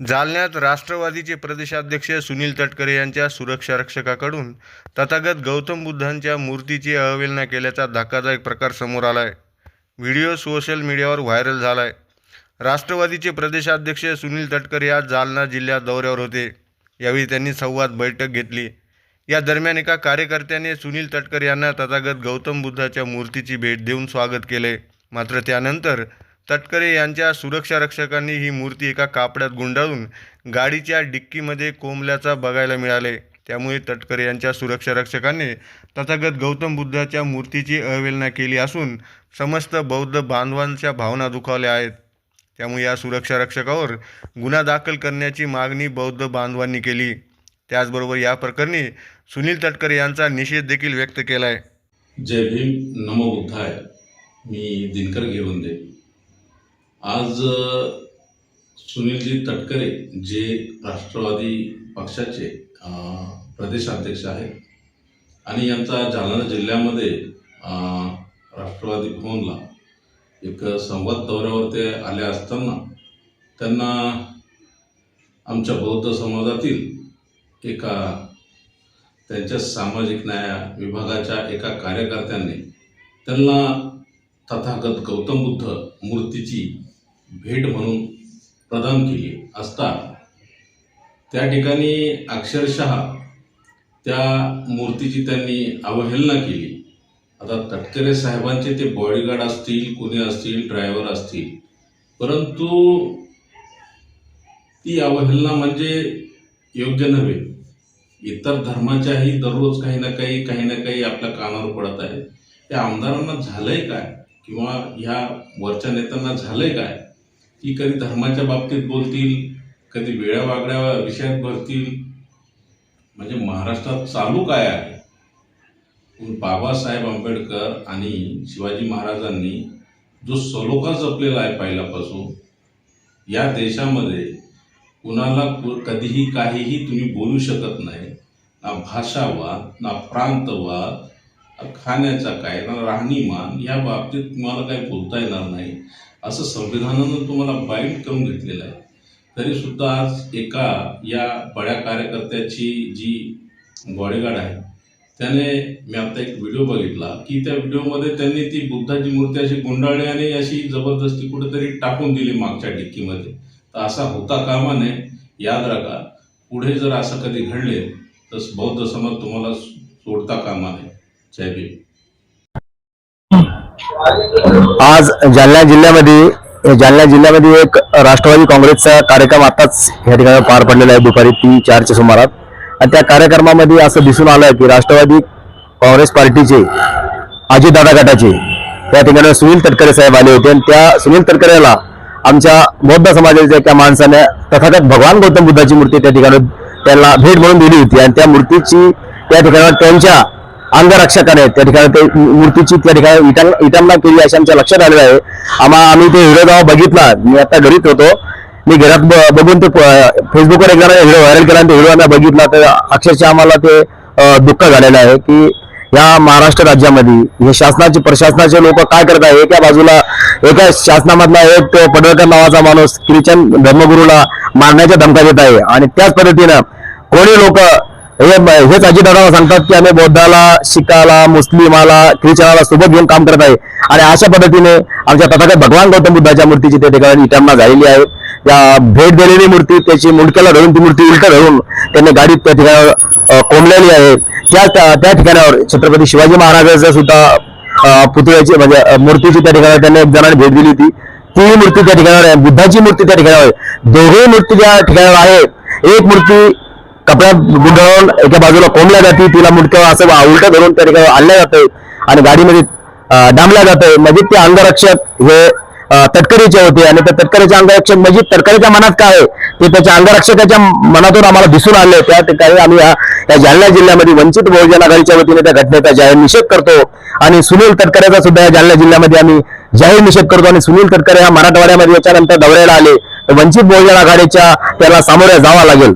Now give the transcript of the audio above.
जालन्यात राष्ट्रवादीचे प्रदेशाध्यक्ष सुनील तटकरे यांच्या सुरक्षा रक्षकाकडून तथागत गौतम बुद्धांच्या मूर्तीची अवहेलना केल्याचा धक्कादायक प्रकार समोर आला आहे व्हिडिओ सोशल मीडियावर व्हायरल झाला आहे राष्ट्रवादीचे प्रदेशाध्यक्ष सुनील तटकरे आज जालना जिल्ह्यात दौऱ्यावर होते. यावेळी त्यांनी संवाद बैठक घेतली. या दरम्यान एका कार्यकर्त्याने सुनील तटकरे यांना तथागत गौतम बुद्धाच्या मूर्तीची भेट देऊन स्वागत केले मात्र त्यानंतर तटकरे यांच्या सुरक्षा रक्षकांनी ही मूर्ती एका कापड्यात गुंडाळून गाडीच्या डिक्कीमध्ये कोंबल्याचा बघायला मिळाले. त्यामुळे तटकरे यांच्या सुरक्षा रक्षकांनी तथागत गौतम बुद्धाच्या मूर्तीची अवहेलना केली असून समस्त बौद्ध बांधवांच्या भावना दुखावल्या आहेत. त्यामुळे या सुरक्षा रक्षकावर गुन्हा दाखल करण्याची मागणी बौद्ध बांधवांनी केली. त्याचबरोबर या प्रकरणी सुनील तटकरे यांचा निषेध देखील व्यक्त केला आहे जय भीम. नमो बुद्धाय. मी दिनकर घेवंदे. आज सुनीलजी तटकरे जे राष्ट्रवादी पक्षाचे प्रदेशाध्यक्ष आहेत आणि यांचा जालना जिल्ह्यामध्ये राष्ट्रवादी भवनला एक संवाद दौऱ्यावर ते आले असताना त्यांना आमच्या बौद्ध समाजातील एका त्यांच्या सामाजिक न्याय विभागाच्या एका कार्यकर्त्यांनी त्यांना तथागत गौतम बुद्ध मूर्तीची भेट म्हणून प्रदान केली असता त्या ठिकाणी अक्षरशः त्या मूर्तीची त्यांनी अवहेलना केली. आता तटकरे साहेबांचे ते बॉडीगार्ड असतील कुणी असतील ड्रायव्हर असतील परंतु ती अवहेलना म्हणजे योग्य नव्हे. इतर धर्माच्याही दररोज काही ना काही काही ना काही आपल्या कानावर पडत आहे. त्या आमदारांना झालंय काय? किंवा ह्या वरच्या नेत्यांना झालंय काय? की कधी धर्माच्या बाबतीत बोलतील कधी वेळ्या वागड्या विषयात भरतील. म्हणजे महाराष्ट्रात चालू काय आहे? पण बाबासाहेब आंबेडकर आणि शिवाजी महाराजांनी जो सलोखा जपलेला आहे पहिल्यापासून या देशामध्ये कुणाला कधीही काहीही तुम्ही बोलू शकत नाही. ना भाषा वा ना प्रांत वा खाण्याचा काय? राहणीमान या बाबतीत तुम्हाला काही बोलता येणार नाही. असं संविधानानं तुम्हाला बाईट करून घेतलेलं आहे. तरीसुद्धा आज एका या बड्या कार्यकर्त्याची जी बॉडीगार्ड आहे त्याने मी आता एक व्हिडिओ बघितला. की त्या व्हिडिओमध्ये त्यांनी ती बुद्धाची मूर्ती अशी गुंडाळली आणि अशी जबरदस्ती कुठेतरी टाकून दिली मागच्या डिक्कीमध्ये. तर असा होता कामा नये याद राखा पुढे जर असं कधी घडले तर बौद्ध समाज तुम्हाला सोडता कामा नये जय भीम आज जालना जिल्ह्यामध्ये जालना जिल्ह्यामध्ये एक राष्ट्रवादी काँग्रेसचा कार्यक्रम आताच या ठिकाणी पार पडलेला आहे दुपारी तीन चारच्या सुमारात. आणि त्या कार्यक्रमामध्ये असं दिसून आलं की राष्ट्रवादी काँग्रेस पार्टीचे अजितदादा गटाचे त्या ठिकाणी सुनील तटकरे साहेब आले होते. आणि त्या सुनील तटकरेला आमच्या बौद्ध समाजाच्या एका माणसाने तथागत भगवान गौतम बुद्धाची मूर्ती त्या ठिकाणी त्यांना भेट म्हणून दिली होती. आणि त्या मूर्तीची त्या ठिकाणी त्यांच्या अंगरक्षकाने त्या ठिकाणी ते मूर्तीची त्या ठिकाणी इटांग इटांना केली अशी आमच्या लक्षात आलेलं आहे. आम्हा आम्ही ते व्हिडिओ जेव्हा बघितला मी आता घरीच होतो. मी घरात ब- बघून ते प- फेसबुकवर एकदा व्हिडिओ व्हायरल केला आणि तो व्हिडिओ आम्ही बघितला. तर अक्षरशः आम्हाला ते दुःख झालेलं आहे की या महाराष्ट्र राज्यामध्ये हे शासनाचे प्रशासनाचे लोक काय करत आहे? एका बाजूला एका शासनामधला एक पडळकर नावाचा माणूस ख्रिश्चन धर्मगुरूला मारण्याच्या धमका देत आहे. आणि त्याच पद्धतीनं कोणी लोक हेच अजितदादा सांगतात की आम्ही बौद्धाला शिखाला मुस्लिमाला ख्रिश्चनाला सोबत घेऊन काम करत आहे. आणि अशा पद्धतीने आमच्या तथागत भगवान गौतम बुद्धाच्या मूर्तीची त्या ठिकाणी इटांना झालेली आहे. या भेट दिलेली मूर्ती त्याची मुंडक्याला धरून ती मूर्ती उलट धरून त्यांनी गाडीत त्या ठिकाणावर कोंबलेली आहे. त्या त्या- ठिकाणावर छत्रपती शिवाजी महाराजांचा सुद्धा पुतळ्याची म्हणजे मूर्तीची त्या ठिकाणी त्यांनी एक जणांनी भेट दिली होती. ती मूर्ती त्या ठिकाणावर आहे. बुद्धाची मूर्ती त्या ठिकाणावर आहे. दोघे मूर्ती त्या ठिकाणावर आहे एक मूर्ती कपड्यात गुंडाळून एका बाजूला कोंबल्या जाते तिला मुडकं असं उलट धरून त्या ठिकाणी आणल्या जाते आणि गाडीमध्ये डांबल्या जाते म्हणजे ते अंगरक्षक हे तटकरीचे होते आणि त्या तटकरीचे अंगरक्षक म्हणजे तटकरीच्या मनात काय ते त्याच्या अंगरक्षकाच्या मनातून आम्हाला दिसून आले. त्या ठिकाणी आम्ही या जालना जिल्ह्यामध्ये वंचित बहुजन आघाडीच्या वतीने त्या घटनेचा जाहीर निषेध करतो आणि सुनील तटकरेचा सुद्धा या जालना जिल्ह्यामध्ये आम्ही जाहीर निषेध करतो आणि सुनील तटकरे हा मराठवाड्यामध्ये याच्यानंतर दौऱ्याला आले. तर वंचित बहुजन आघाडीच्या त्याला सामोरे जावा लागेल.